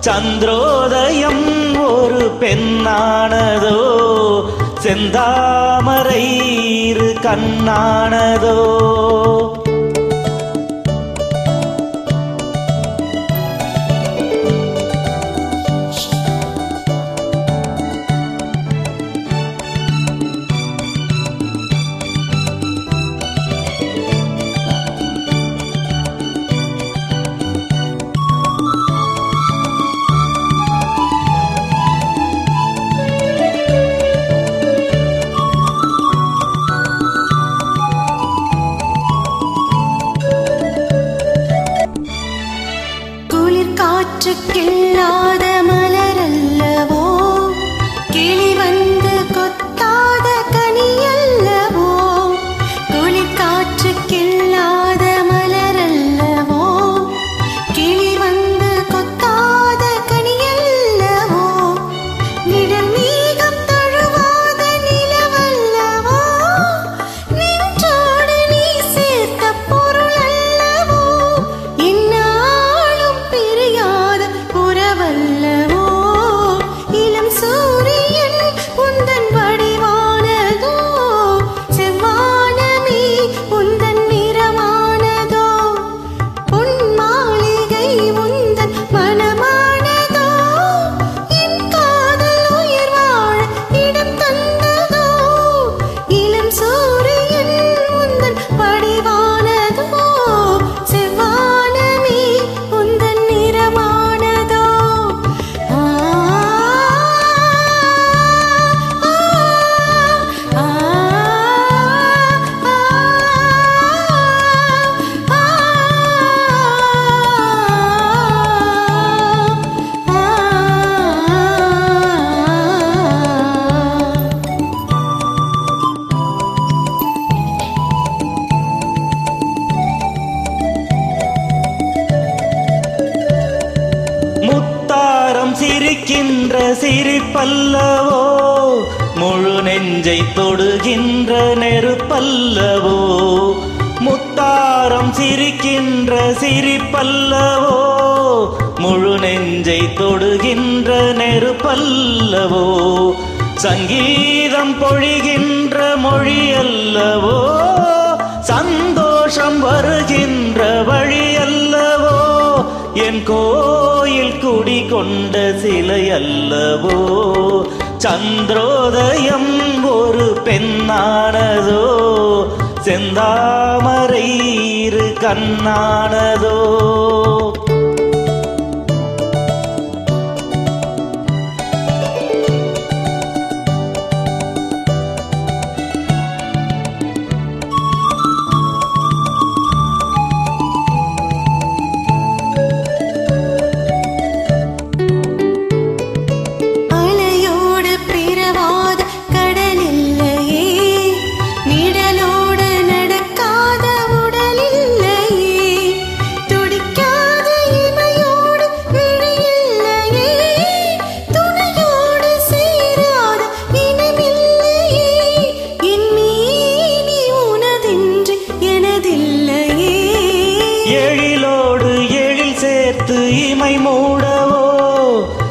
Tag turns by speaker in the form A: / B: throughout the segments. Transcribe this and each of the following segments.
A: சந்திரோதயம் ஒரு பெண்ணானதோ செந்தாமரை இரு கண்ணானதோ.
B: காற்று மலரல்லவோ? கிளி வந்து கொத்தாத கனியல்லவோ? குளிர்
A: சிரிப்பல்லவோ முழு நெஞ்சை தொடுகின்ற நெருப்பல்லவோ முத்தாரம் சிரிக்கின்ற சிரிப்பல்லவோ முழு நெஞ்சை தொடுகின்ற நெருப்பல்லவோ சங்கீதம் பொழிகின்ற மொழி அல்லவோ சந்தோஷம் வருகின்ற வழி அல்லவோ என் கோ கொண்ட சிலை அல்லவோ சந்திரோதயம் ஒரு பெண்ணானதோ? செந்தாமரை இரு கண்ணானதோ?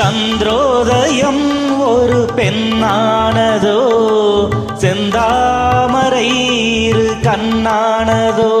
A: சந்திரோதயம் ஒரு பெண்ணானதோ செந்தாமரை இரு கண்ணானதோ.